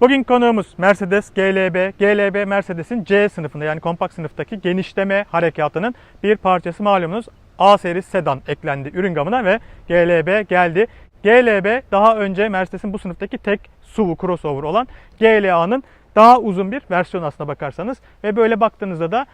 Bugün konuğumuz Mercedes GLB. GLB Mercedes'in C sınıfında yani kompakt sınıftaki genişleme harekatının bir parçası malumunuz. A seri sedan eklendi ürün gamına ve GLB geldi. GLB daha önce Mercedes'in bu sınıftaki tek SUV crossover olan GLA'nın daha uzun bir versiyonu aslına bakarsanız ve böyle baktığınızda da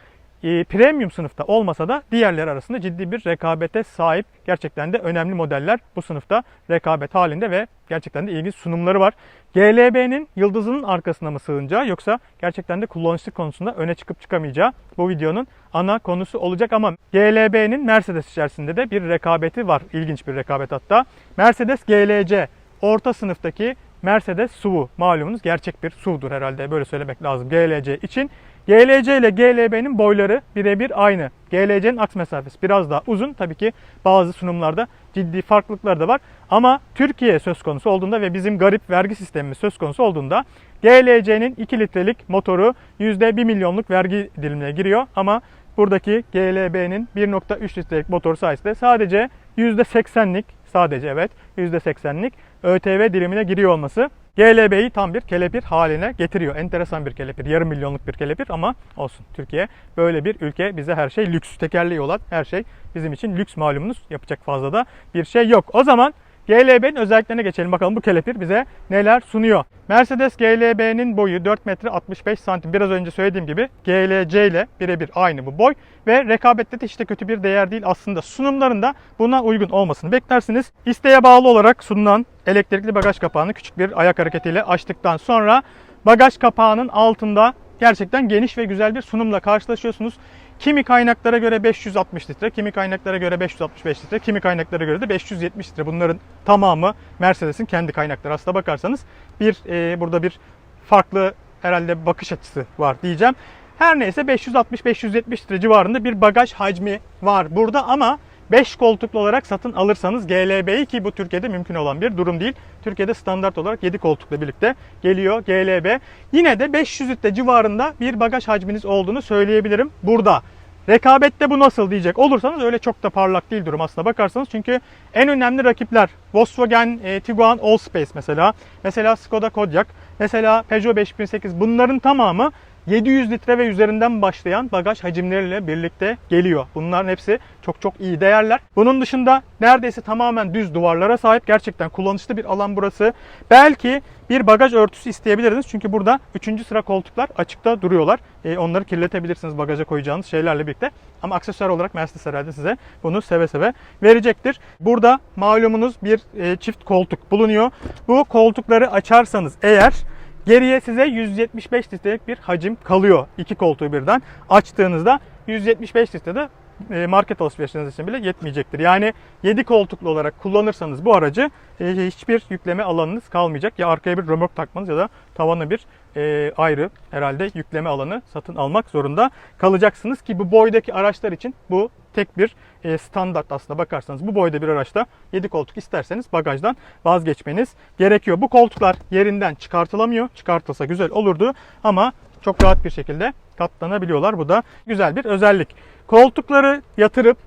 e, premium sınıfta olmasa da diğerleri arasında ciddi bir rekabete sahip gerçekten de önemli modeller bu sınıfta rekabet halinde ve gerçekten de ilginç sunumları var. GLB'nin yıldızının arkasına mı sığınacağı yoksa gerçekten de kullanışlı konusunda öne çıkıp çıkamayacağı bu videonun ana konusu olacak ama GLB'nin Mercedes içerisinde de bir rekabeti var. İlginç bir rekabet hatta. Mercedes GLC orta sınıftaki Mercedes SUV malumunuz gerçek bir SUV'dur herhalde böyle söylemek lazım GLC için. GLC ile GLB'nin boyları birebir aynı. GLC'nin aks mesafesi biraz daha uzun. Tabii ki bazı sunumlarda ciddi farklılıklar da var. Ama Türkiye söz konusu olduğunda ve bizim garip vergi sistemimiz söz konusu olduğunda GLC'nin 2 litrelik motoru %1 milyonluk vergi dilimine giriyor. Ama buradaki GLB'nin 1.3 litrelik motor sayesinde sadece %80'lik sadece evet %80'lik ÖTV dilimine giriyor olması GLB'yi tam bir kelepir haline getiriyor. Enteresan bir kelepir. Yarım milyonluk bir kelepir ama olsun. Türkiye böyle bir ülke. Bize her şey lüks. Tekerleği olan her şey bizim için lüks malumunuz. Yapacak fazla da bir şey yok. O zaman GLB'nin özelliklerine geçelim. Bakalım bu kelepir bize neler sunuyor. Mercedes GLB'nin boyu 4 metre 65 santim. Biraz önce söylediğim gibi GLC ile birebir aynı bu boy. Ve rekabette de işte kötü bir değer değil aslında. Sunumlarında buna uygun olmasını beklersiniz. İsteğe bağlı olarak sunulan elektrikli bagaj kapağını küçük bir ayak hareketiyle açtıktan sonra bagaj kapağının altında gerçekten geniş ve güzel bir sunumla karşılaşıyorsunuz. Kimi kaynaklara göre 560 litre, kimi kaynaklara göre 565 litre, kimi kaynaklara göre de 570 litre. Bunların tamamı Mercedes'in kendi kaynakları. Aslına bakarsanız bir e, burada bir farklı herhalde bakış açısı var diyeceğim. Her neyse 560-570 litre civarında bir bagaj hacmi var burada ama 5 koltuklu olarak satın alırsanız GLB'yi ki bu Türkiye'de mümkün olan bir durum değil. Türkiye'de standart olarak 7 koltukla birlikte geliyor GLB. Yine de 500 litre civarında bir bagaj hacminiz olduğunu söyleyebilirim burada. Rekabette bu nasıl diyecek olursanız öyle çok da parlak değil durum aslında bakarsanız. Çünkü en önemli rakipler Volkswagen e, Tiguan Allspace mesela, mesela Skoda Kodiaq, mesela Peugeot 5008 bunların tamamı 700 litre ve üzerinden başlayan bagaj hacimleriyle birlikte geliyor. Bunların hepsi çok çok iyi değerler. Bunun dışında neredeyse tamamen düz duvarlara sahip gerçekten kullanışlı bir alan burası. Belki bir bagaj örtüsü isteyebilirsiniz. Çünkü burada 3. sıra koltuklar açıkta duruyorlar. E, onları kirletebilirsiniz bagaja koyacağınız şeylerle birlikte. Ama aksesuar olarak Mercedes herhalde size bunu seve seve verecektir. Burada malumunuz bir e, çift koltuk bulunuyor. Bu koltukları açarsanız eğer Geriye size 175 litrelik bir hacim kalıyor. iki koltuğu birden açtığınızda 175 litrede e, market alışverişiniz için bile yetmeyecektir. Yani 7 koltuklu olarak kullanırsanız bu aracı e, hiçbir yükleme alanınız kalmayacak. Ya arkaya bir römork takmanız ya da tavana bir e, ayrı herhalde yükleme alanı satın almak zorunda kalacaksınız ki bu boydaki araçlar için bu tek bir e, standart aslında bakarsanız bu boyda bir araçta 7 koltuk isterseniz bagajdan vazgeçmeniz gerekiyor. Bu koltuklar yerinden çıkartılamıyor. Çıkartılsa güzel olurdu ama çok rahat bir şekilde katlanabiliyorlar. Bu da güzel bir özellik. Koltukları yatırıp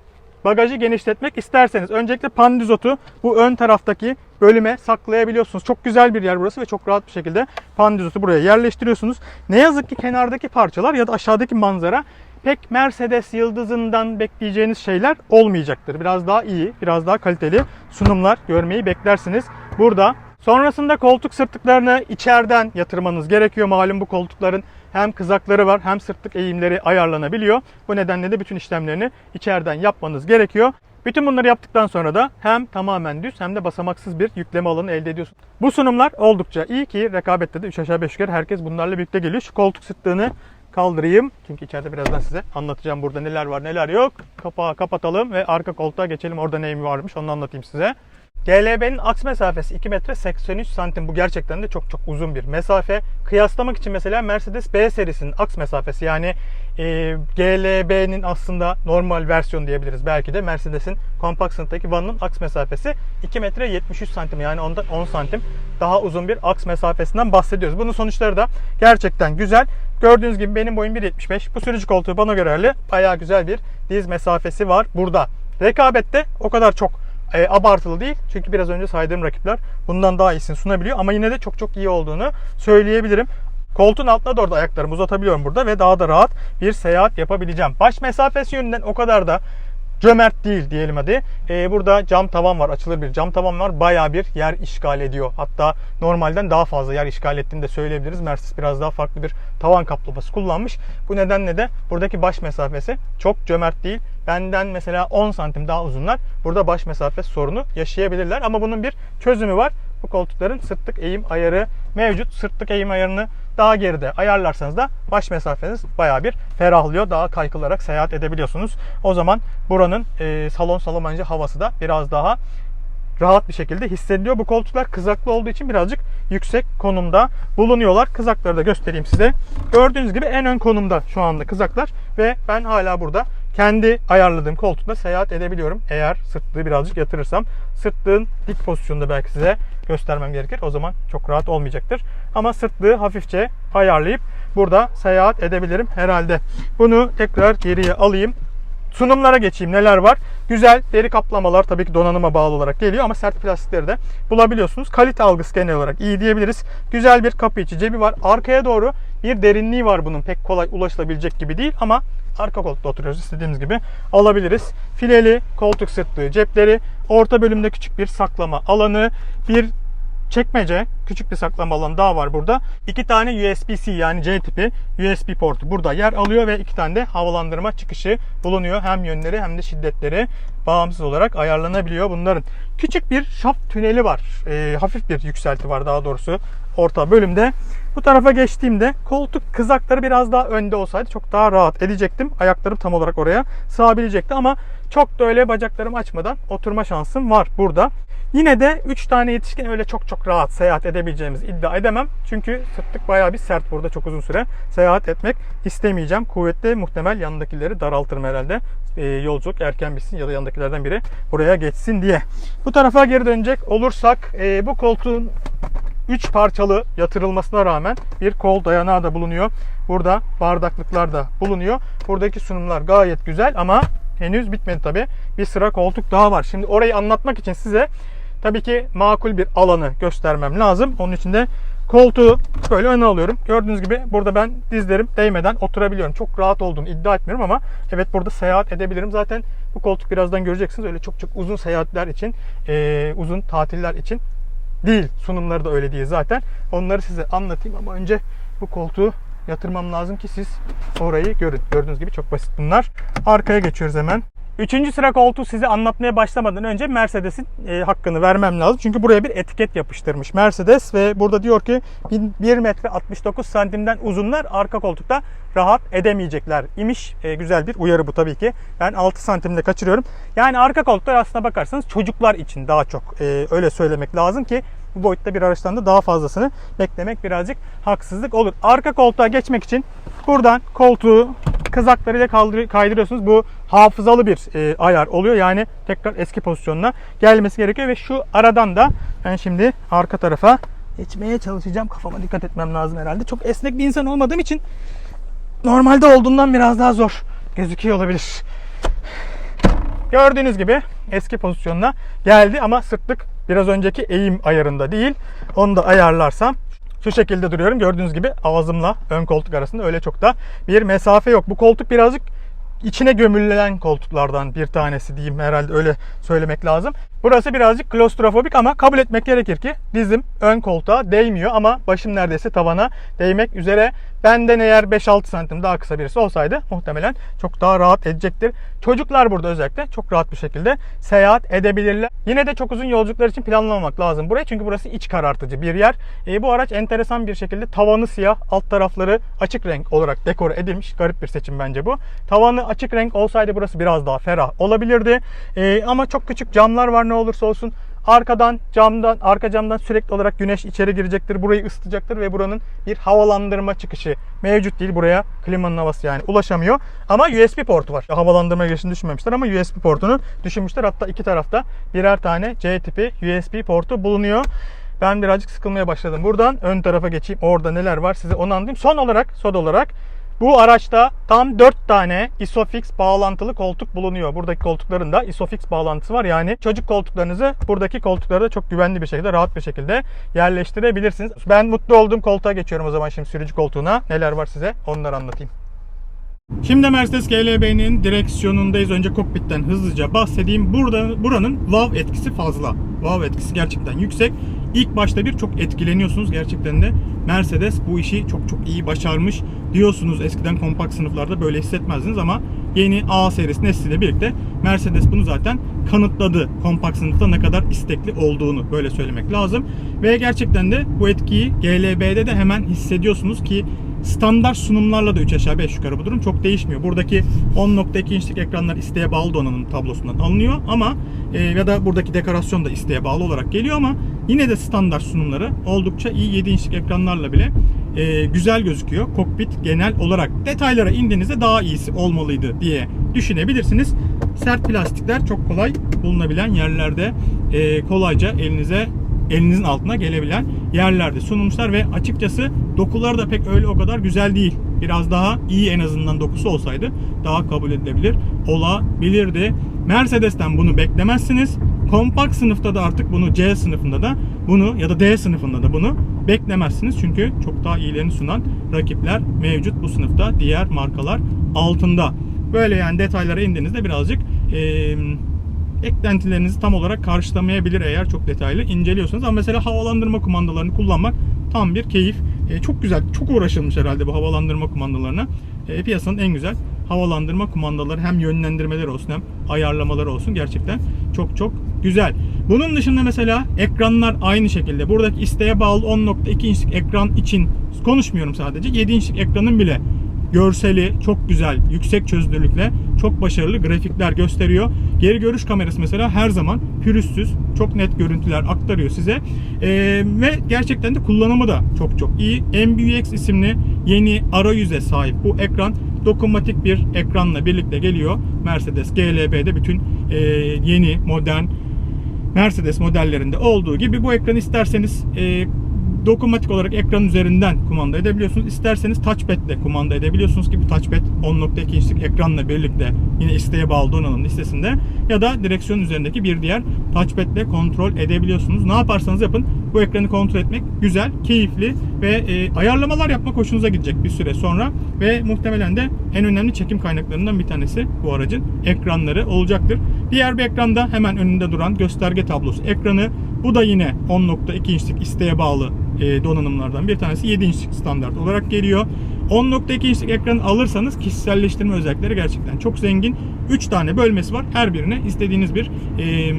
bagajı genişletmek isterseniz öncelikle pandizotu bu ön taraftaki bölüme saklayabiliyorsunuz. Çok güzel bir yer burası ve çok rahat bir şekilde pandizotu buraya yerleştiriyorsunuz. Ne yazık ki kenardaki parçalar ya da aşağıdaki manzara pek Mercedes yıldızından bekleyeceğiniz şeyler olmayacaktır. Biraz daha iyi, biraz daha kaliteli sunumlar görmeyi beklersiniz burada. Sonrasında koltuk sırtlıklarını içeriden yatırmanız gerekiyor. Malum bu koltukların hem kızakları var hem sırtlık eğimleri ayarlanabiliyor. Bu nedenle de bütün işlemlerini içeriden yapmanız gerekiyor. Bütün bunları yaptıktan sonra da hem tamamen düz hem de basamaksız bir yükleme alanı elde ediyorsun. Bu sunumlar oldukça iyi ki rekabette de 3 aşağı 5 yukarı herkes bunlarla birlikte geliyor. Şu koltuk sırtlığını kaldırayım. Çünkü içeride birazdan size anlatacağım burada neler var neler yok. Kapağı kapatalım ve arka koltuğa geçelim. Orada neyim varmış onu anlatayım size. GLB'nin aks mesafesi 2 metre 83 santim. Bu gerçekten de çok çok uzun bir mesafe. Kıyaslamak için mesela Mercedes B serisinin aks mesafesi yani e, GLB'nin aslında normal versiyon diyebiliriz belki de Mercedes'in kompakt sınıftaki vanının aks mesafesi 2 metre 73 santim yani ondan 10 santim daha uzun bir aks mesafesinden bahsediyoruz. Bunun sonuçları da gerçekten güzel. Gördüğünüz gibi benim boyum 1.75. Bu sürücü koltuğu bana göre bayağı güzel bir diz mesafesi var burada. Rekabette o kadar çok e, abartılı değil. Çünkü biraz önce saydığım rakipler bundan daha iyisini sunabiliyor. Ama yine de çok çok iyi olduğunu söyleyebilirim. Koltuğun altına doğru da ayaklarımı uzatabiliyorum burada ve daha da rahat bir seyahat yapabileceğim. Baş mesafesi yönünden o kadar da cömert değil diyelim hadi. Ee, burada cam tavan var, açılır bir cam tavan var. Bayağı bir yer işgal ediyor. Hatta normalden daha fazla yer işgal ettiğini de söyleyebiliriz. Mercedes biraz daha farklı bir tavan kaplaması kullanmış. Bu nedenle de buradaki baş mesafesi çok cömert değil. Benden mesela 10 santim daha uzunlar. Burada baş mesafe sorunu yaşayabilirler. Ama bunun bir çözümü var. Bu koltukların sırtlık eğim ayarı mevcut. Sırtlık eğim ayarını daha geride ayarlarsanız da baş mesafeniz bayağı bir ferahlıyor. Daha kaykılarak seyahat edebiliyorsunuz. O zaman buranın e, salon salamancı havası da biraz daha rahat bir şekilde hissediliyor. Bu koltuklar kızaklı olduğu için birazcık yüksek konumda bulunuyorlar. Kızakları da göstereyim size. Gördüğünüz gibi en ön konumda şu anda kızaklar ve ben hala burada kendi ayarladığım koltukla seyahat edebiliyorum. Eğer sırtlığı birazcık yatırırsam. Sırtlığın dik pozisyonda belki size göstermem gerekir. O zaman çok rahat olmayacaktır. Ama sırtlığı hafifçe ayarlayıp burada seyahat edebilirim herhalde. Bunu tekrar geriye alayım. Sunumlara geçeyim. Neler var? Güzel deri kaplamalar tabii ki donanıma bağlı olarak geliyor ama sert plastikleri de bulabiliyorsunuz. Kalite algısı genel olarak iyi diyebiliriz. Güzel bir kapı içi cebi var. Arkaya doğru bir derinliği var bunun. Pek kolay ulaşılabilecek gibi değil ama arka koltukta oturuyoruz. istediğimiz gibi alabiliriz. Fileli koltuk sırtlığı cepleri, orta bölümde küçük bir saklama alanı, bir çekmece, küçük bir saklama alanı daha var burada. İki tane USB-C yani C tipi USB portu burada yer alıyor ve iki tane de havalandırma çıkışı bulunuyor. Hem yönleri hem de şiddetleri bağımsız olarak ayarlanabiliyor bunların. Küçük bir şaft tüneli var. Ee, hafif bir yükselti var daha doğrusu orta bölümde. Bu tarafa geçtiğimde koltuk kızakları biraz daha önde olsaydı çok daha rahat edecektim. Ayaklarım tam olarak oraya sığabilecekti ama çok da öyle bacaklarımı açmadan oturma şansım var burada. Yine de 3 tane yetişkin öyle çok çok rahat seyahat edebileceğimizi iddia edemem. Çünkü sırtlık bayağı bir sert burada çok uzun süre seyahat etmek istemeyeceğim. Kuvvetli muhtemel yanındakileri daraltırım herhalde. Ee, yolculuk erken bitsin ya da yanındakilerden biri buraya geçsin diye. Bu tarafa geri dönecek olursak e, bu koltuğun 3 parçalı yatırılmasına rağmen bir kol dayanağı da bulunuyor. Burada bardaklıklar da bulunuyor. Buradaki sunumlar gayet güzel ama henüz bitmedi tabi. Bir sıra koltuk daha var. Şimdi orayı anlatmak için size tabii ki makul bir alanı göstermem lazım. Onun için de koltuğu böyle öne alıyorum. Gördüğünüz gibi burada ben dizlerim değmeden oturabiliyorum. Çok rahat olduğunu iddia etmiyorum ama evet burada seyahat edebilirim. Zaten bu koltuk birazdan göreceksiniz. Öyle çok çok uzun seyahatler için, e, uzun tatiller için değil. Sunumları da öyle değil zaten. Onları size anlatayım ama önce bu koltuğu yatırmam lazım ki siz orayı görün. Gördüğünüz gibi çok basit bunlar. Arkaya geçiyoruz hemen. Üçüncü sıra koltuğu size anlatmaya başlamadan önce Mercedes'in e, hakkını vermem lazım. Çünkü buraya bir etiket yapıştırmış Mercedes ve burada diyor ki 1 metre 69 santimden uzunlar arka koltukta rahat edemeyecekler imiş. E, güzel bir uyarı bu tabii ki. Ben 6 santimde kaçırıyorum. Yani arka koltuklar aslına bakarsanız çocuklar için daha çok e, öyle söylemek lazım ki bu boyutta bir araçtan da daha fazlasını beklemek birazcık haksızlık olur. Arka koltuğa geçmek için buradan koltuğu kızaklarıyla kaydırıyorsunuz. Bu hafızalı bir e, ayar oluyor. Yani tekrar eski pozisyonuna gelmesi gerekiyor ve şu aradan da ben şimdi arka tarafa geçmeye çalışacağım. Kafama dikkat etmem lazım herhalde. Çok esnek bir insan olmadığım için normalde olduğundan biraz daha zor gözüküyor olabilir. Gördüğünüz gibi eski pozisyonuna geldi ama sırtlık biraz önceki eğim ayarında değil. Onu da ayarlarsam şu şekilde duruyorum. Gördüğünüz gibi ağzımla ön koltuk arasında öyle çok da bir mesafe yok. Bu koltuk birazcık içine gömülen koltuklardan bir tanesi diyeyim herhalde öyle söylemek lazım. Burası birazcık klostrofobik ama kabul etmek gerekir ki dizim ön koltuğa değmiyor ama başım neredeyse tavana değmek üzere. Benden eğer 5-6 santim daha kısa birisi olsaydı muhtemelen çok daha rahat edecektir. Çocuklar burada özellikle çok rahat bir şekilde seyahat edebilirler. Yine de çok uzun yolculuklar için planlamamak lazım burayı çünkü burası iç karartıcı bir yer. E, bu araç enteresan bir şekilde tavanı siyah, alt tarafları açık renk olarak dekore edilmiş. Garip bir seçim bence bu. Tavanı açık renk olsaydı burası biraz daha ferah olabilirdi. E, ama çok küçük camlar var ne olursa olsun. Arkadan camdan, arka camdan sürekli olarak güneş içeri girecektir. Burayı ısıtacaktır ve buranın bir havalandırma çıkışı mevcut değil. Buraya klimanın havası yani ulaşamıyor. Ama USB portu var. Havalandırma girişini düşünmemişler ama USB portunu düşünmüşler. Hatta iki tarafta birer tane C tipi USB portu bulunuyor. Ben birazcık sıkılmaya başladım. Buradan ön tarafa geçeyim. Orada neler var size onu anlatayım. Son olarak, son olarak Bu araçta tam 4 tane Isofix bağlantılı koltuk bulunuyor. Buradaki koltukların da Isofix bağlantısı var. Yani çocuk koltuklarınızı buradaki koltuklara da çok güvenli bir şekilde, rahat bir şekilde yerleştirebilirsiniz. Ben mutlu olduğum koltuğa geçiyorum o zaman şimdi sürücü koltuğuna. Neler var size onları anlatayım. Şimdi Mercedes GLB'nin direksiyonundayız. Önce kokpitten hızlıca bahsedeyim. Burada buranın wow etkisi fazla. Wow etkisi gerçekten yüksek. İlk başta bir çok etkileniyorsunuz gerçekten de. Mercedes bu işi çok çok iyi başarmış diyorsunuz. Eskiden kompakt sınıflarda böyle hissetmezdiniz ama yeni A serisi nesliyle birlikte Mercedes bunu zaten kanıtladı. Kompakt sınıfta ne kadar istekli olduğunu böyle söylemek lazım. Ve gerçekten de bu etkiyi GLB'de de hemen hissediyorsunuz ki standart sunumlarla da 3 aşağı 5 yukarı bu durum çok değişmiyor. Buradaki 10.2 inçlik ekranlar isteğe bağlı donanım tablosundan alınıyor ama e, ya da buradaki dekorasyon da isteğe bağlı olarak geliyor ama yine de standart sunumları oldukça iyi 7 inçlik ekranlarla bile e, güzel gözüküyor. Kokpit genel olarak detaylara indiğinizde daha iyisi olmalıydı diye düşünebilirsiniz. Sert plastikler çok kolay bulunabilen yerlerde e, kolayca elinize elinizin altına gelebilen yerlerde sunulmuşlar ve açıkçası dokuları da pek öyle o kadar güzel değil. Biraz daha iyi en azından dokusu olsaydı daha kabul edilebilir olabilirdi. Mercedes'ten bunu beklemezsiniz. Kompakt sınıfta da artık bunu C sınıfında da bunu ya da D sınıfında da bunu beklemezsiniz. Çünkü çok daha iyilerini sunan rakipler mevcut bu sınıfta diğer markalar altında. Böyle yani detaylara indiğinizde birazcık eee eklentilerinizi tam olarak karşılamayabilir eğer çok detaylı inceliyorsanız. Ama mesela havalandırma kumandalarını kullanmak tam bir keyif. E, çok güzel, çok uğraşılmış herhalde bu havalandırma kumandalarına. E, piyasanın en güzel havalandırma kumandaları hem yönlendirmeleri olsun hem ayarlamaları olsun gerçekten çok çok güzel. Bunun dışında mesela ekranlar aynı şekilde. Buradaki isteğe bağlı 10.2 inçlik ekran için konuşmuyorum sadece. 7 inçlik ekranın bile görseli çok güzel, yüksek çözünürlükle çok başarılı grafikler gösteriyor. Geri görüş kamerası mesela her zaman pürüzsüz, çok net görüntüler aktarıyor size. Ee, ve gerçekten de kullanımı da çok çok iyi. MBUX isimli yeni arayüze sahip bu ekran dokunmatik bir ekranla birlikte geliyor. Mercedes GLB'de bütün e, yeni modern Mercedes modellerinde olduğu gibi bu ekranı isterseniz e, dokunmatik olarak ekran üzerinden kumanda edebiliyorsunuz. İsterseniz touchpad ile kumanda edebiliyorsunuz ki bu touchpad 10.2 inçlik ekranla birlikte yine isteğe bağlı donanım listesinde ya da direksiyon üzerindeki bir diğer touchpad ile kontrol edebiliyorsunuz. Ne yaparsanız yapın bu ekranı kontrol etmek güzel, keyifli ve e, ayarlamalar yapmak hoşunuza gidecek bir süre sonra ve muhtemelen de en önemli çekim kaynaklarından bir tanesi bu aracın ekranları olacaktır. Diğer bir ekranda hemen önünde duran gösterge tablosu ekranı. Bu da yine 10.2 inçlik isteğe bağlı e, donanımlardan bir tanesi 7 inçlik standart olarak geliyor. 10.2 inçlik ekran alırsanız kişiselleştirme özellikleri gerçekten çok zengin. 3 tane bölmesi var. Her birine istediğiniz bir e,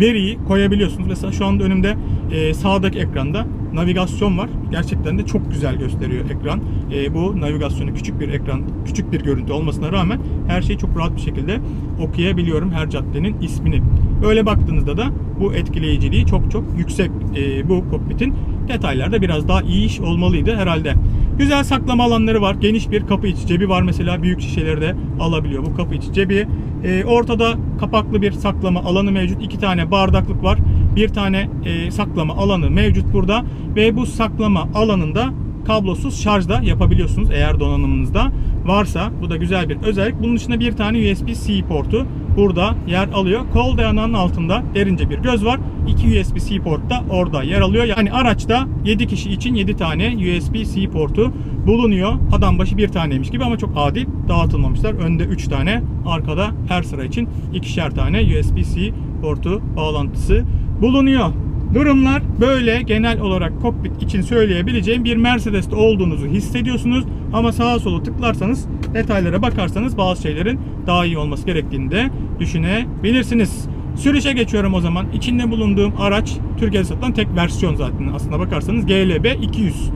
veriyi koyabiliyorsunuz. Mesela şu anda önümde e, sağdaki ekranda navigasyon var. Gerçekten de çok güzel gösteriyor ekran. E, bu navigasyonu küçük bir ekran, küçük bir görüntü olmasına rağmen her şeyi çok rahat bir şekilde okuyabiliyorum her caddenin ismini. Öyle baktığınızda da bu etkileyiciliği çok çok yüksek e, bu kokpitin. Detaylarda biraz daha iyi iş olmalıydı herhalde. Güzel saklama alanları var. Geniş bir kapı içi cebi var mesela. Büyük şişeleri de alabiliyor bu kapı içi cebi. E, ortada kapaklı bir saklama alanı mevcut. İki tane bardaklık var. Bir tane e, saklama alanı mevcut burada. Ve bu saklama alanında kablosuz şarj da yapabiliyorsunuz eğer donanımınızda varsa. Bu da güzel bir özellik. Bunun dışında bir tane USB-C portu burada yer alıyor. Kol dayanağının altında derince bir göz var. İki USB-C port da orada yer alıyor. Yani araçta 7 kişi için 7 tane USB-C portu bulunuyor. Adam başı bir taneymiş gibi ama çok adil dağıtılmamışlar. Önde 3 tane, arkada her sıra için ikişer tane USB-C portu bağlantısı bulunuyor. Durumlar böyle genel olarak kokpit için söyleyebileceğim bir Mercedes'te olduğunuzu hissediyorsunuz. Ama sağa sola tıklarsanız detaylara bakarsanız bazı şeylerin daha iyi olması gerektiğini de düşünebilirsiniz. Sürüşe geçiyorum o zaman. İçinde bulunduğum araç Türkiye'de satılan tek versiyon zaten aslına bakarsanız GLB 200.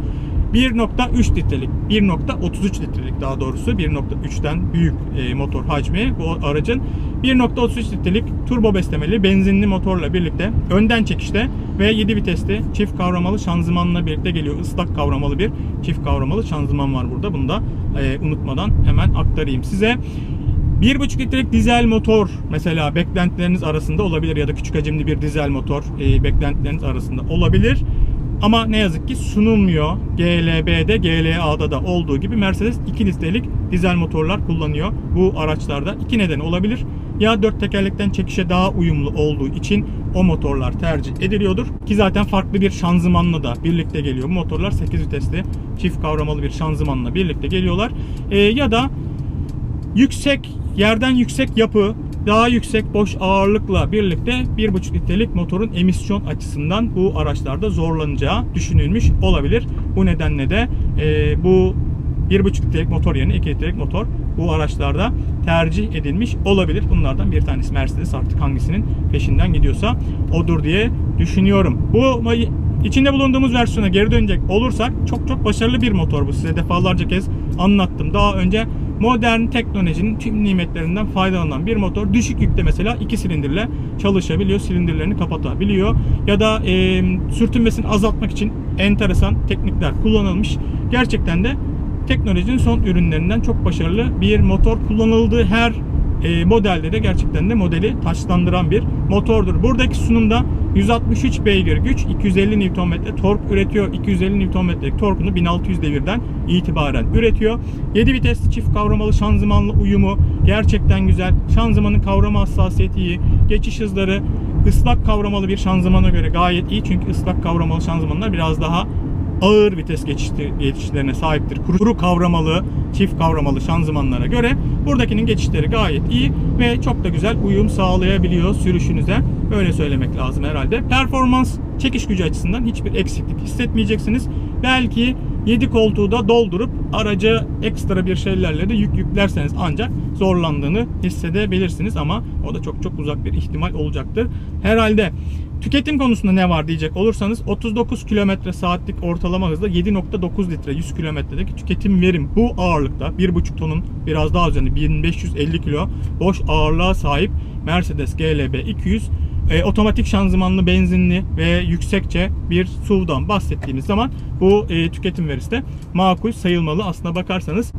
1.3 litrelik, 1.33 litrelik daha doğrusu 1.3'ten büyük e, motor hacmi bu aracın 1.33 litrelik turbo beslemeli benzinli motorla birlikte önden çekişte ve 7 vitesli çift kavramalı şanzımanla birlikte geliyor. Islak kavramalı bir çift kavramalı şanzıman var burada. Bunu da e, unutmadan hemen aktarayım size. 1.5 litrelik dizel motor mesela beklentileriniz arasında olabilir ya da küçük hacimli bir dizel motor e, beklentileriniz arasında olabilir. Ama ne yazık ki sunulmuyor. GLB'de, GLA'da da olduğu gibi Mercedes 2 litrelik dizel motorlar kullanıyor bu araçlarda. İki neden olabilir. Ya dört tekerlekten çekişe daha uyumlu olduğu için o motorlar tercih ediliyordur. Ki zaten farklı bir şanzımanla da birlikte geliyor. Bu motorlar 8 vitesli çift kavramalı bir şanzımanla birlikte geliyorlar. Ee, ya da yüksek yerden yüksek yapı daha yüksek boş ağırlıkla birlikte 1,5 litrelik motorun emisyon açısından bu araçlarda zorlanacağı düşünülmüş olabilir. Bu nedenle de e, bu 1,5 litrelik motor yerine 2 litrelik motor bu araçlarda tercih edilmiş olabilir. Bunlardan bir tanesi Mercedes artık hangisinin peşinden gidiyorsa odur diye düşünüyorum. Bu içinde bulunduğumuz versiyona geri dönecek olursak çok çok başarılı bir motor bu. Size defalarca kez anlattım. Daha önce modern teknolojinin tüm nimetlerinden faydalanan bir motor. Düşük yükte mesela iki silindirle çalışabiliyor. Silindirlerini kapatabiliyor. Ya da e, sürtünmesini azaltmak için enteresan teknikler kullanılmış. Gerçekten de teknolojinin son ürünlerinden çok başarılı bir motor kullanıldığı her e, modelde de gerçekten de modeli taşlandıran bir motordur. Buradaki sunumda 163 beygir güç, 250 Nm tork üretiyor. 250 Nm'lik torkunu 1600 devirden itibaren üretiyor. 7 vitesli çift kavramalı şanzımanlı uyumu gerçekten güzel. Şanzımanın kavrama hassasiyeti iyi. Geçiş hızları ıslak kavramalı bir şanzımana göre gayet iyi. Çünkü ıslak kavramalı şanzımanlar biraz daha ağır vites geçişlerine sahiptir. Kuru kavramalı, çift kavramalı şanzımanlara göre buradakinin geçişleri gayet iyi ve çok da güzel uyum sağlayabiliyor sürüşünüze. Öyle söylemek lazım herhalde. Performans, çekiş gücü açısından hiçbir eksiklik hissetmeyeceksiniz. Belki 7 koltuğu da doldurup araca ekstra bir şeylerle de yük yüklerseniz ancak zorlandığını hissedebilirsiniz ama o da çok çok uzak bir ihtimal olacaktır. Herhalde Tüketim konusunda ne var diyecek olursanız 39 km saatlik ortalama hızla 7.9 litre 100 kilometredeki tüketim verim bu ağırlıkta 1.5 tonun biraz daha üzerinde 1550 kilo boş ağırlığa sahip Mercedes GLB 200 e, otomatik şanzımanlı benzinli ve yüksekçe bir SUV'dan bahsettiğimiz zaman bu e, tüketim verisi de makul sayılmalı aslına bakarsanız.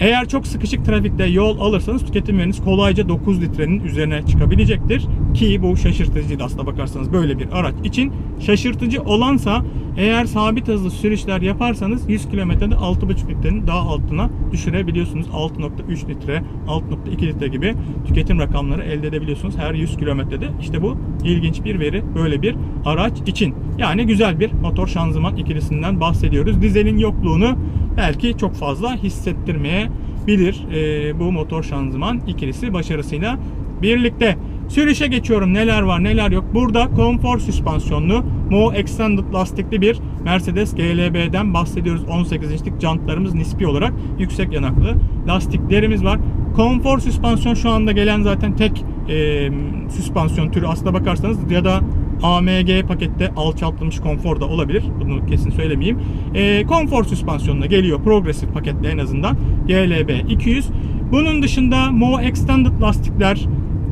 Eğer çok sıkışık trafikte yol alırsanız tüketim veriniz kolayca 9 litrenin üzerine çıkabilecektir. Ki bu şaşırtıcıydı aslına bakarsanız böyle bir araç için. Şaşırtıcı olansa eğer sabit hızlı sürüşler yaparsanız 100 kilometrede 6,5 litrenin daha altına düşürebiliyorsunuz. 6.3 litre, 6.2 litre gibi tüketim rakamları elde edebiliyorsunuz her 100 kilometrede. İşte bu ilginç bir veri böyle bir araç için. Yani güzel bir motor şanzıman ikilisinden bahsediyoruz. Dizelin yokluğunu belki çok fazla hissettirmeyebilir e, bu motor şanzıman ikilisi başarısıyla birlikte. Sürüşe geçiyorum neler var neler yok. Burada konfor süspansiyonlu Mo Extended lastikli bir Mercedes GLB'den bahsediyoruz. 18 inçlik jantlarımız nispi olarak yüksek yanaklı lastiklerimiz var. Konfor süspansiyon şu anda gelen zaten tek e, süspansiyon türü aslına bakarsanız ya da AMG pakette alçaltılmış konfor da olabilir. Bunu kesin söylemeyeyim. E, konfor süspansiyonuna geliyor. Progresif pakette en azından. GLB 200. Bunun dışında Mo Extended lastikler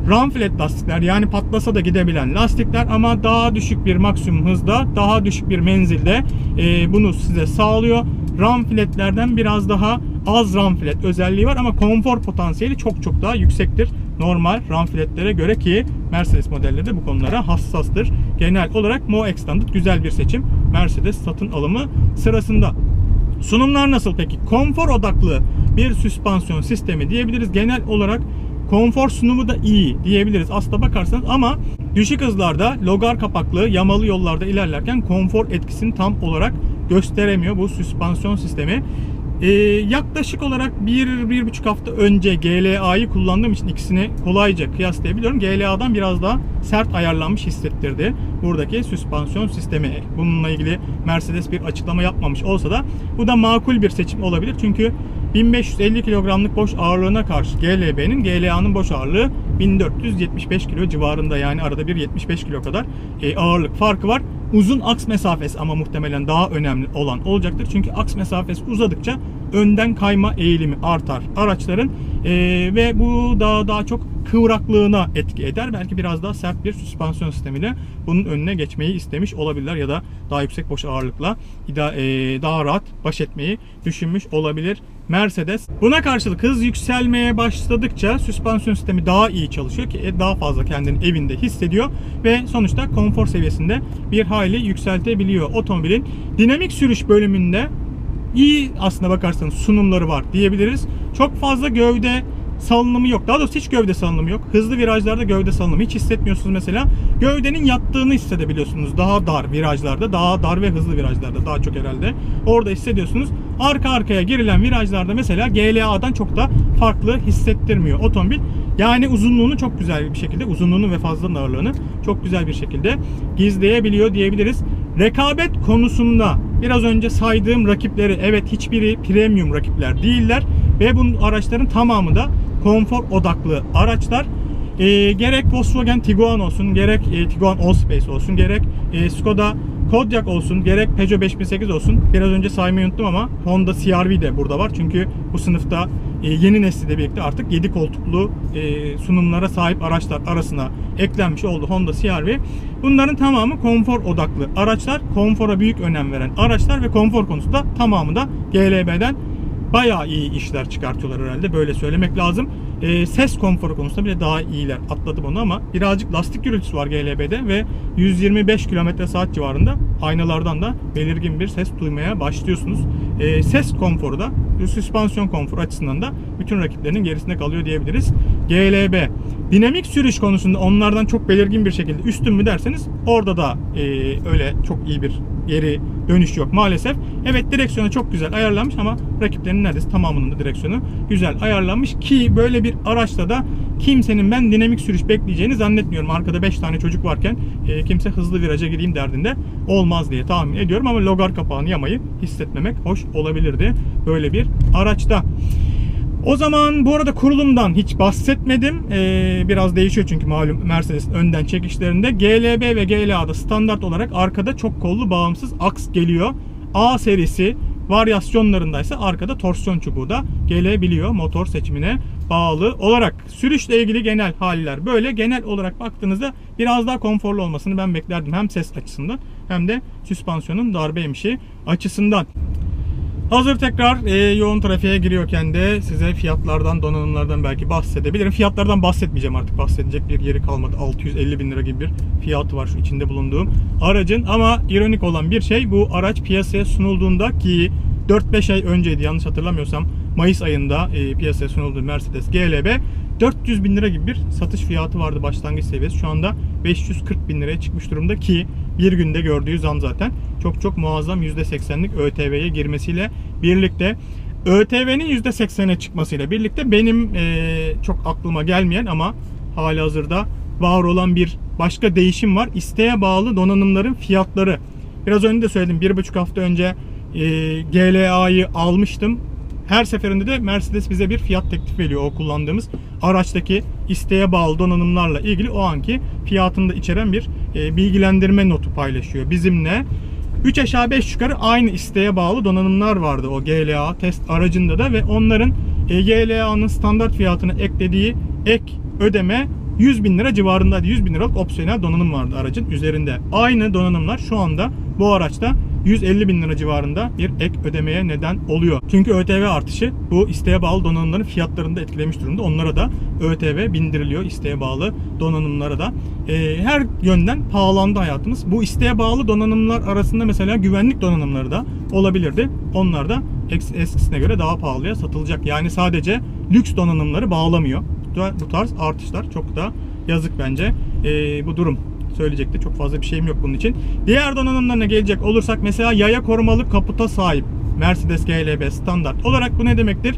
Run flat lastikler yani patlasa da gidebilen lastikler ama daha düşük bir maksimum hızda, daha düşük bir menzilde e, bunu size sağlıyor. Run flatlerden biraz daha az run flat özelliği var ama konfor potansiyeli çok çok daha yüksektir. Normal run flatlere göre ki Mercedes modelleri de bu konulara hassastır. Genel olarak Mo Extended güzel bir seçim. Mercedes satın alımı sırasında. Sunumlar nasıl peki? Konfor odaklı bir süspansiyon sistemi diyebiliriz. Genel olarak konfor sunumu da iyi diyebiliriz aslında bakarsanız ama düşük hızlarda logar kapaklı yamalı yollarda ilerlerken konfor etkisini tam olarak gösteremiyor bu süspansiyon sistemi. Ee, yaklaşık olarak bir, bir buçuk hafta önce GLA'yı kullandığım için ikisini kolayca kıyaslayabiliyorum. GLA'dan biraz daha sert ayarlanmış hissettirdi buradaki süspansiyon sistemi. Bununla ilgili Mercedes bir açıklama yapmamış olsa da bu da makul bir seçim olabilir. Çünkü 1550 kilogramlık boş ağırlığına karşı GLB'nin GLA'nın boş ağırlığı 1475 kilo civarında yani arada bir 75 kilo kadar e, ağırlık farkı var. Uzun aks mesafesi ama muhtemelen daha önemli olan olacaktır. Çünkü aks mesafesi uzadıkça önden kayma eğilimi artar araçların Ee, ve bu daha daha çok kıvraklığına etki eder. Belki biraz daha sert bir süspansiyon sistemiyle bunun önüne geçmeyi istemiş olabilirler ya da daha yüksek boş ağırlıkla e, daha rahat baş etmeyi düşünmüş olabilir Mercedes. Buna karşılık hız yükselmeye başladıkça süspansiyon sistemi daha iyi çalışıyor ki e, daha fazla kendini evinde hissediyor ve sonuçta konfor seviyesinde bir hayli yükseltebiliyor. Otomobilin dinamik sürüş bölümünde iyi aslına bakarsanız sunumları var diyebiliriz. Çok fazla gövde salınımı yok. Daha doğrusu hiç gövde salınımı yok. Hızlı virajlarda gövde salınımı hiç hissetmiyorsunuz mesela. Gövdenin yattığını hissedebiliyorsunuz. Daha dar virajlarda, daha dar ve hızlı virajlarda daha çok herhalde. Orada hissediyorsunuz. Arka arkaya girilen virajlarda mesela GLA'dan çok da farklı hissettirmiyor otomobil. Yani uzunluğunu çok güzel bir şekilde, uzunluğunu ve fazla ağırlığını çok güzel bir şekilde gizleyebiliyor diyebiliriz. Rekabet konusunda biraz önce saydığım rakipleri evet hiçbiri premium rakipler değiller ve bu araçların tamamı da konfor odaklı araçlar. E, gerek Volkswagen Tiguan olsun, gerek e, Tiguan Allspace olsun, gerek e, Skoda Kodiaq olsun, gerek Peugeot 5008 olsun. Biraz önce saymayı unuttum ama Honda CR-V de burada var. Çünkü bu sınıfta e, yeni nesliyle birlikte artık 7 koltuklu e, sunumlara sahip araçlar arasına eklenmiş oldu Honda CR-V. Bunların tamamı konfor odaklı araçlar, konfora büyük önem veren araçlar ve konfor konusunda tamamı da GLB'den bayağı iyi işler çıkartıyorlar herhalde. Böyle söylemek lazım. E, ses konforu konusunda bile daha iyiler. Atladım onu ama birazcık lastik gürültüsü var GLB'de ve 125 km saat civarında aynalardan da belirgin bir ses duymaya başlıyorsunuz. E, ses konforu da süspansiyon konforu açısından da bütün rakiplerinin gerisinde kalıyor diyebiliriz. GLB dinamik sürüş konusunda onlardan çok belirgin bir şekilde üstün mü derseniz orada da e, öyle çok iyi bir geri dönüş yok maalesef. Evet direksiyonu çok güzel ayarlanmış ama rakiplerinin neredeyse tamamının da direksiyonu güzel ayarlanmış ki böyle bir araçta da kimsenin ben dinamik sürüş bekleyeceğini zannetmiyorum. Arkada 5 tane çocuk varken e, kimse hızlı viraja gireyim derdinde olmaz diye tahmin ediyorum ama logar kapağını yamayı hissetmemek hoş olabilirdi böyle bir araçta. O zaman bu arada kurulumdan hiç bahsetmedim. Ee, biraz değişiyor çünkü malum Mercedes'in önden çekişlerinde. GLB ve GLA'da standart olarak arkada çok kollu bağımsız aks geliyor. A serisi varyasyonlarında ise arkada torsiyon çubuğu da gelebiliyor motor seçimine bağlı olarak. Sürüşle ilgili genel haller böyle. Genel olarak baktığınızda biraz daha konforlu olmasını ben beklerdim. Hem ses açısından hem de süspansiyonun darbe emişi açısından. Hazır tekrar e, yoğun trafiğe giriyorken de size fiyatlardan, donanımlardan belki bahsedebilirim. Fiyatlardan bahsetmeyeceğim artık. Bahsedecek bir yeri kalmadı. 650 bin lira gibi bir fiyatı var şu içinde bulunduğum aracın. Ama ironik olan bir şey bu araç piyasaya sunulduğunda ki 4-5 ay önceydi yanlış hatırlamıyorsam Mayıs ayında e, piyasaya sunuldu Mercedes GLB 400 bin lira gibi bir satış fiyatı vardı başlangıç seviyesi. Şu anda 540 bin liraya çıkmış durumda ki bir günde gördüğü zam zaten çok çok muazzam %80'lik ÖTV'ye girmesiyle birlikte ÖTV'nin %80'e çıkmasıyla birlikte benim e, çok aklıma gelmeyen ama hali hazırda var olan bir başka değişim var. İsteğe bağlı donanımların fiyatları. Biraz önce de söyledim. Bir buçuk hafta önce e, GLA'yı almıştım. Her seferinde de Mercedes bize bir fiyat teklif veriyor o kullandığımız araçtaki isteğe bağlı donanımlarla ilgili o anki fiyatını da içeren bir e, bilgilendirme notu paylaşıyor bizimle. 3 aşağı 5 yukarı aynı isteğe bağlı donanımlar vardı o GLA test aracında da ve onların e, GLA'nın standart fiyatına eklediği ek ödeme 100 bin lira civarındaydı. 100 bin liralık opsiyonel donanım vardı aracın üzerinde. Aynı donanımlar şu anda bu araçta 150 bin lira civarında bir ek ödemeye neden oluyor. Çünkü ÖTV artışı bu isteğe bağlı donanımların fiyatlarını da etkilemiş durumda. Onlara da ÖTV bindiriliyor isteğe bağlı donanımlara da. Ee, her yönden pahalandı hayatımız. Bu isteğe bağlı donanımlar arasında mesela güvenlik donanımları da olabilirdi. Onlar da eskisine göre daha pahalıya satılacak. Yani sadece lüks donanımları bağlamıyor. Bu tarz artışlar çok da yazık bence ee, bu durum söyleyecek de çok fazla bir şeyim yok bunun için. Diğer donanımlarına gelecek olursak mesela yaya korumalı kaputa sahip Mercedes GLB standart olarak bu ne demektir?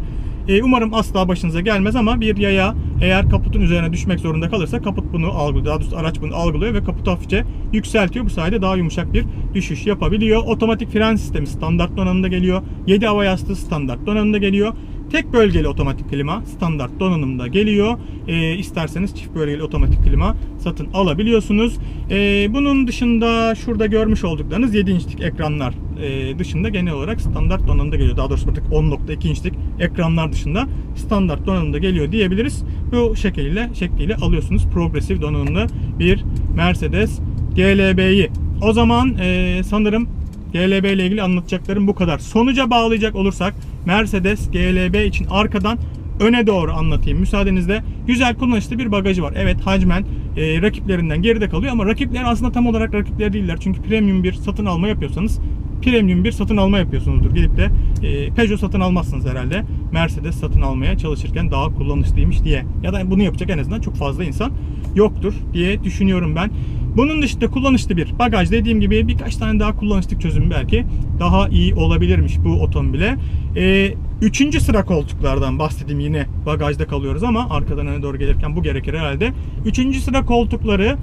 Ee, umarım asla başınıza gelmez ama bir yaya eğer kaputun üzerine düşmek zorunda kalırsa kaput bunu algılıyor. Daha doğrusu araç bunu algılıyor ve kaputu hafifçe yükseltiyor. Bu sayede daha yumuşak bir düşüş yapabiliyor. Otomatik fren sistemi standart donanımda geliyor. 7 hava yastığı standart donanımda geliyor. Tek bölgeli otomatik klima standart donanımda geliyor. E, isterseniz çift bölgeli otomatik klima satın alabiliyorsunuz. E, bunun dışında şurada görmüş olduklarınız 7 inçlik ekranlar e, dışında genel olarak standart donanımda geliyor. Daha doğrusu artık 10.2 inçlik ekranlar dışında standart donanımda geliyor diyebiliriz. Bu şekliyle şekliyle alıyorsunuz progresif donanımlı bir Mercedes GLB'yi. O zaman e, sanırım GLB ile ilgili anlatacaklarım bu kadar. Sonuca bağlayacak olursak Mercedes GLB için arkadan öne doğru anlatayım müsaadenizle. Güzel kullanışlı bir bagajı var. Evet hacmen e, rakiplerinden geride kalıyor ama rakipler aslında tam olarak rakipler değiller. Çünkü premium bir satın alma yapıyorsanız premium bir satın alma yapıyorsunuzdur. Gidip de e, Peugeot satın almazsınız herhalde. Mercedes satın almaya çalışırken daha kullanışlıymış diye. Ya da bunu yapacak en azından çok fazla insan yoktur diye düşünüyorum ben. Bunun dışında kullanışlı bir bagaj dediğim gibi birkaç tane daha kullanışlı çözüm belki daha iyi olabilirmiş bu otomobile. Ee, üçüncü sıra koltuklardan bahsedeyim yine bagajda kalıyoruz ama arkadan öne doğru gelirken bu gerekir herhalde. Üçüncü sıra koltukları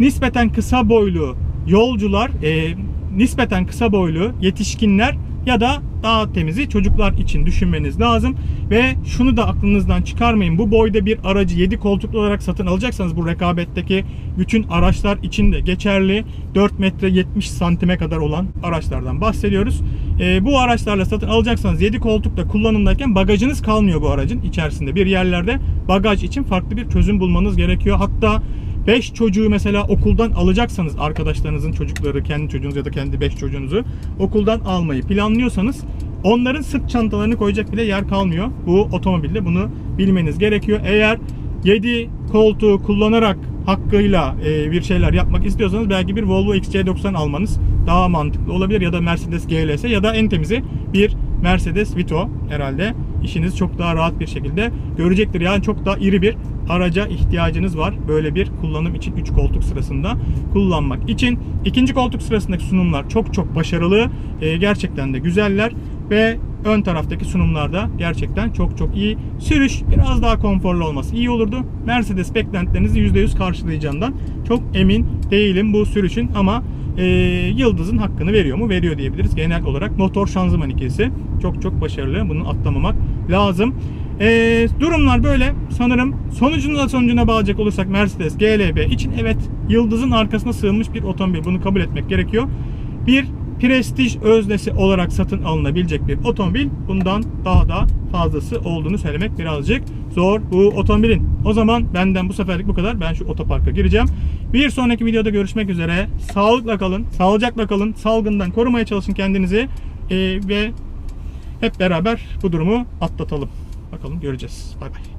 nispeten kısa boylu yolcular, e, nispeten kısa boylu yetişkinler ya da daha temizi çocuklar için düşünmeniz lazım. Ve şunu da aklınızdan çıkarmayın. Bu boyda bir aracı 7 koltuklu olarak satın alacaksanız bu rekabetteki bütün araçlar için de geçerli. 4 metre 70 santime kadar olan araçlardan bahsediyoruz. E, bu araçlarla satın alacaksanız 7 koltukta kullanımdayken bagajınız kalmıyor bu aracın içerisinde. Bir yerlerde bagaj için farklı bir çözüm bulmanız gerekiyor. Hatta 5 çocuğu mesela okuldan alacaksanız arkadaşlarınızın çocukları, kendi çocuğunuz ya da kendi 5 çocuğunuzu okuldan almayı planlıyorsanız onların sırt çantalarını koyacak bile yer kalmıyor. Bu otomobilde bunu bilmeniz gerekiyor. Eğer 7 koltuğu kullanarak hakkıyla e, bir şeyler yapmak istiyorsanız belki bir Volvo XC90 almanız daha mantıklı olabilir ya da Mercedes GLS ya da en temizi bir Mercedes Vito herhalde işiniz çok daha rahat bir şekilde görecektir. Yani çok daha iri bir araca ihtiyacınız var. Böyle bir kullanım için 3 koltuk sırasında kullanmak için. ikinci koltuk sırasındaki sunumlar çok çok başarılı. E, gerçekten de güzeller ve ön taraftaki sunumlarda gerçekten çok çok iyi. Sürüş biraz daha konforlu olması iyi olurdu. Mercedes beklentilerinizi %100 karşılayacağından çok emin değilim bu sürüşün ama e, Yıldız'ın hakkını veriyor mu? Veriyor diyebiliriz. Genel olarak motor şanzıman ikisi çok çok başarılı. Bunu atlamamak lazım. E, durumlar böyle. Sanırım sonucuna sonucuna bağlayacak olursak Mercedes GLB için evet Yıldız'ın arkasına sığınmış bir otomobil. Bunu kabul etmek gerekiyor. Bir prestij öznesi olarak satın alınabilecek bir otomobil. Bundan daha da fazlası olduğunu söylemek birazcık zor bu otomobilin. O zaman benden bu seferlik bu kadar. Ben şu otoparka gireceğim. Bir sonraki videoda görüşmek üzere. Sağlıkla kalın, sağlıcakla kalın. Salgından korumaya çalışın kendinizi. Ee, ve hep beraber bu durumu atlatalım. Bakalım göreceğiz. Bay bay.